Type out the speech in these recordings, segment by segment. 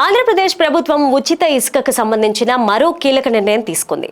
ఆంధ్రప్రదేశ్ ప్రభుత్వం ఉచిత ఇసుకకు సంబంధించిన మరో కీలక నిర్ణయం తీసుకుంది.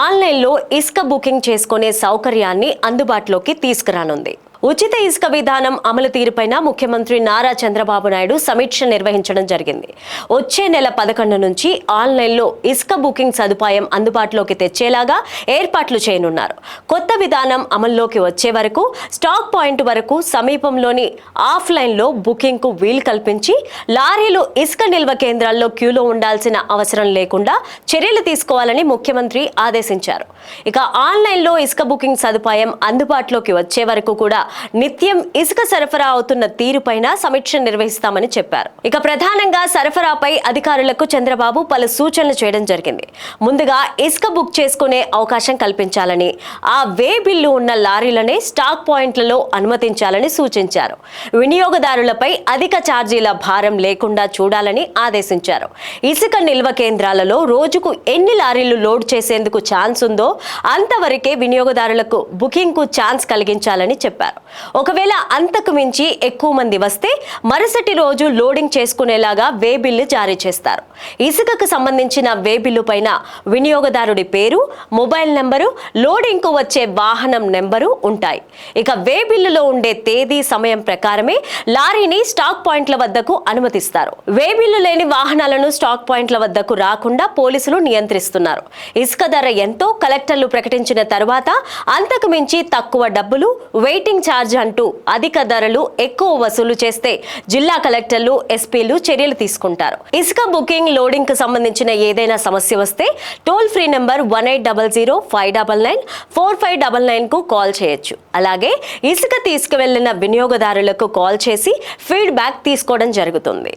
ఆన్లైన్లో ఇసుక బుకింగ్ చేసుకునే సౌకర్యాన్ని అందుబాటులోకి తీసుకురానుంది. ఉచిత ఇసుక విధానం అమలు తీరుపైన ముఖ్యమంత్రి నారా చంద్రబాబు నాయుడు సమీక్ష నిర్వహించడం జరిగింది. వచ్చే నెల పదకొండు నుంచి ఆన్లైన్లో ఇసుక బుకింగ్ సదుపాయం అందుబాటులోకి తెచ్చేలాగా ఏర్పాట్లు చేయనున్నారు. కొత్త విధానం అమల్లోకి వచ్చే వరకు స్టాక్ పాయింట్ వరకు సమీపంలోని ఆఫ్లైన్లో బుకింగ్కు వీలు కల్పించి లారీలు ఇసుక నిల్వ కేంద్రాల్లో క్యూలో ఉండాల్సిన అవసరం లేకుండా చర్యలు తీసుకోవాలని ముఖ్యమంత్రి ఆదేశించారు. ఇక ఆన్లైన్లో ఇసుక బుకింగ్ సదుపాయం అందుబాటులోకి వచ్చే వరకు కూడా నిత్యం ఇసుక సరఫరా అవుతున్న తీరుపైన సమీక్ష నిర్వహిస్తామని చెప్పారు. ఇక ప్రధానంగా సరఫరాపై అధికారులకు చంద్రబాబు పలు సూచనలు చేయడం జరిగింది. ముందుగా ఇసుక బుక్ చేసుకునే అవకాశం కల్పించాలని ఆ వే బిల్లు ఉన్న లారీలనే స్టాక్ పాయింట్లలో అనుమతించాలని సూచించారు. వినియోగదారులపై అధిక ఛార్జీల భారం లేకుండా చూడాలని ఆదేశించారు. ఇసుక నిల్వ కేంద్రాలలో రోజుకు ఎన్ని లారీలు లోడ్ చేసేందుకు ఛాన్స్ ఉందో అంతవరకే వినియోగదారులకు బుకింగ్కు ఛాన్స్ కలిగించాలని చెప్పారు. ఒకవేళ అంతకు మించి ఎక్కువ మంది వస్తే మరుసటి రోజు లోడింగ్ చేసుకునేలాగా వే బిల్లు జారీ చేస్తారు. ఇసుకకు సంబంధించిన వే బిల్లు పైన వినియోగదారుడి పేరు మొబైల్ నెంబరు లోడింగ్కు వచ్చే వాహనం నెంబరు ఉంటాయి. ఇక వే బిల్లులో ఉండే తేదీ సమయం ప్రకారమే లారీని స్టాక్ పాయింట్ల వద్దకు అనుమతిస్తారు. వే బిల్లు లేని వాహనాలను స్టాక్ పాయింట్ల వద్దకు రాకుండా పోలీసులు నియంత్రిస్తున్నారు. ఇసుక ధర ఎంతో కలెక్టర్లు ప్రకటించిన తర్వాత అంతకు మించి తక్కువ డబ్బులు వెయిటింగ్ ఛార్జ్ అంటూ అధిక ధరలు ఎక్కువ వసూలు చేస్తే జిల్లా కలెక్టర్లు ఎస్పీలు చర్యలు తీసుకుంటారు. ఇసుక బుకింగ్ లోడింగ్కు సంబంధించిన ఏదైనా సమస్య వస్తే toll free number one eight double zero five double nine four five double నైన్కు call చేయొచ్చు. అలాగే ఇసుక తీసుకువెళ్ళిన వినియోగదారులకు కాల్ చేసి ఫీడ్బ్యాక్ తీసుకోవడం జరుగుతుంది.